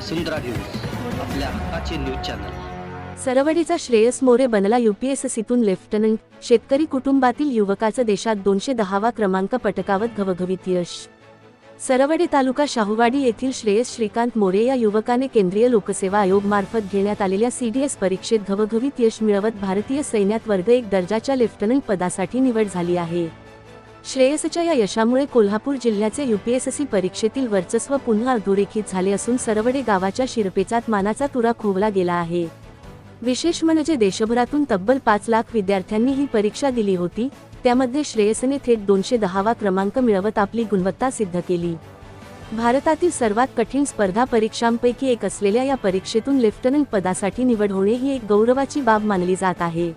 वसुंधरा news आपल्या हक्काचे news channel. सरवडीचा श्रेयस मोरे बनला युपीएससीतून लेफ्टनंट. शेतकरी कुटुंबातील युवकाचं देशात दोनशे दहावा क्रमांक पटकावत घवघवीत यश. सरवडे तालुका शाहूवाडी येथील श्रेयस श्रीकांत मोरे या युवकाने केंद्रीय लोकसेवा आयोग मार्फत घेण्यात आलेल्या सीडीएस परीक्षेत घवघवीत यश मिळवत भारतीय सैन्यात वर्ग एक दर्जाच्या लेफ्टनंट पदासाठी निवड झाली आहे. श्रेयसच्या या यशामुळे कोल्हापूर जिल्ह्याचे युपीएससी परीक्षेतील वर्चस्व पुन्हा अधोरेखित झाले असून सरवडे गावाच्या शिरपेचात मानाचा तुरा खोवला गेला आहे. विशेष म्हणजे देशभरातून तब्बल पाच लाख विद्यार्थ्यांनी ही परीक्षा दिली होती त्यामध्ये श्रेयसने थेट दोनशे दहावा क्रमांक मिळवत आपली गुणवत्ता सिद्ध केली. भारतातील सर्वात कठीण स्पर्धा परीक्षांपैकी एक असलेल्या या परीक्षेतून लेफ्टनंट पदासाठी निवड होणे ही एक गौरवाची बाब मानली जात आहे.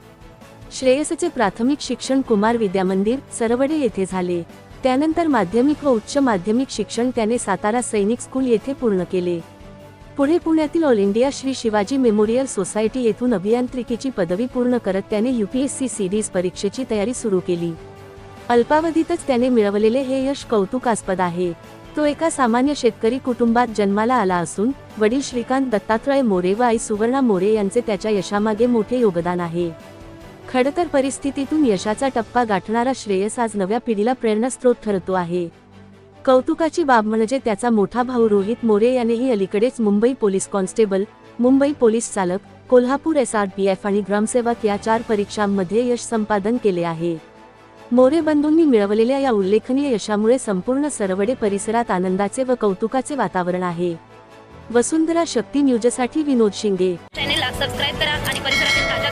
श्रेयसचे प्राथमिक शिक्षण कुमार विद्यामंदिर सरवडे येथे झाले. त्यानंतर माध्यमिक व उच्च माध्यमिक शिक्षण त्याने सातारा सैनिक स्कूल येथे पूर्ण केले. पुढे पुण्यातील all India Shri Shivaji memorial society येथून अभियांत्रिकीची पदवी पूर्ण करत त्याने युपीएससी सीडीज परीक्षेची तयारी सुरू केली. अल्पावधीतच त्याने मिळवलेले हे यश कौतुकास्पद आहे. तो एका सामान्य शेतकरी कुटुंबात जन्माला आला असून वडील श्रीकांत दत्तात्रय मोरे व आई सुवर्णा मोरे यांचे त्याच्या यशामागे मोठे योगदान आहे. खडतर परिस्थितीतून यशाचा टप्पा गाठणारा श्रेयस आज नव्या पिढीला प्रेरणास्त्रोत ठरतो आहे. कौतुकाची बाब म्हणजे त्याचा मोठा भाऊ रोहित मोरे यानेही अलीकडेच Mumbai police constable Mumbai police चालक कोल्हापूर एसआरपीएफ आणि ग्रामसेवक या चार परीक्षांमध्ये यश संपादन केले आहे. मोरे बंधूंनी मिळवलेल्या या उल्लेखनीय यशामुळे संपूर्ण सरवडे परिसरात आनंदाचे व कौतुकाचे वातावरण आहे. वसुंधरा शक्ती न्यूजसाठी विनोद शिंगे. चॅनेलला सबस्क्राईब करा आणि परिसरातील ताज्या